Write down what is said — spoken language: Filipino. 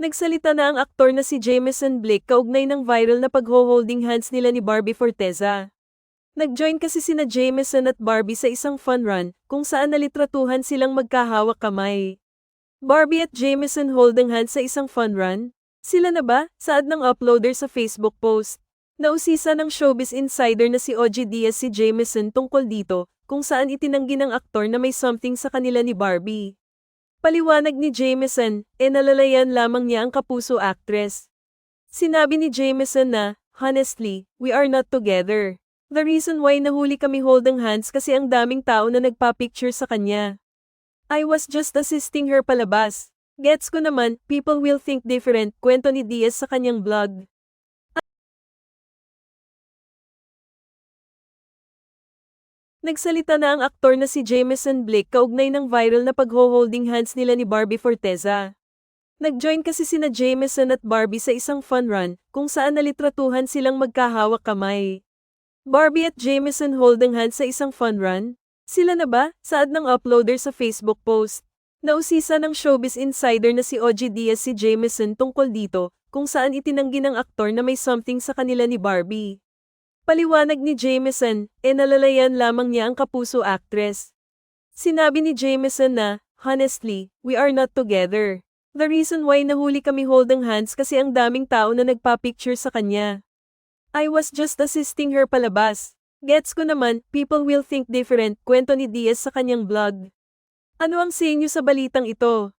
Nagsalita na ang aktor na si Jameson Blake kaugnay ng viral na pagho-holding hands nila ni Barbie Forteza. Nag-join kasi sina Jameson at Barbie sa isang fun run kung saan nalitratuhan silang magkahawak kamay. Barbie at Jameson holding hands sa isang fun run? Sila na ba? Saad ng uploader sa Facebook post. Nausisa ng showbiz insider na si OG Diaz si Jameson tungkol dito, kung saan itinanggi ng aktor na may something sa kanila ni Barbie. Paliwanag ni Jameson, e nalalayan lamang niya ang kapuso actress. Sinabi ni Jameson na, honestly, we are not together. The reason why nahuli kami holding hands kasi ang daming tao na nagpa-picture sa kanya. I was just assisting her palabas. Gets ko naman, people will think different, kwento ni Diaz sa kanyang vlog. Nagsalita na ang aktor na si Jameson Blake kaugnay ng viral na pagho-holding hands nila ni Barbie Forteza. Nag-join kasi sina Jameson at Barbie sa isang fun run kung saan nalitratuhan silang magkahawak kamay. Barbie at Jameson holding hands sa isang fun run? Sila na ba? Saad ng uploader sa Facebook post. Nausisa ng showbiz insider na si OG Diaz si Jameson tungkol dito kung saan itinanggi ng aktor na may something sa kanila ni Barbie. Paliwanag ni Jameson, e nalalayan lamang niya ang kapuso actress. Sinabi ni Jameson na, honestly, we are not together. The reason why nahuli kami holding hands kasi ang daming tao na nagpa-picture sa kanya. I was just assisting her palabas. Gets ko naman, people will think different, kwento ni Diaz sa kanyang blog. Ano ang sinyo sa balitang ito?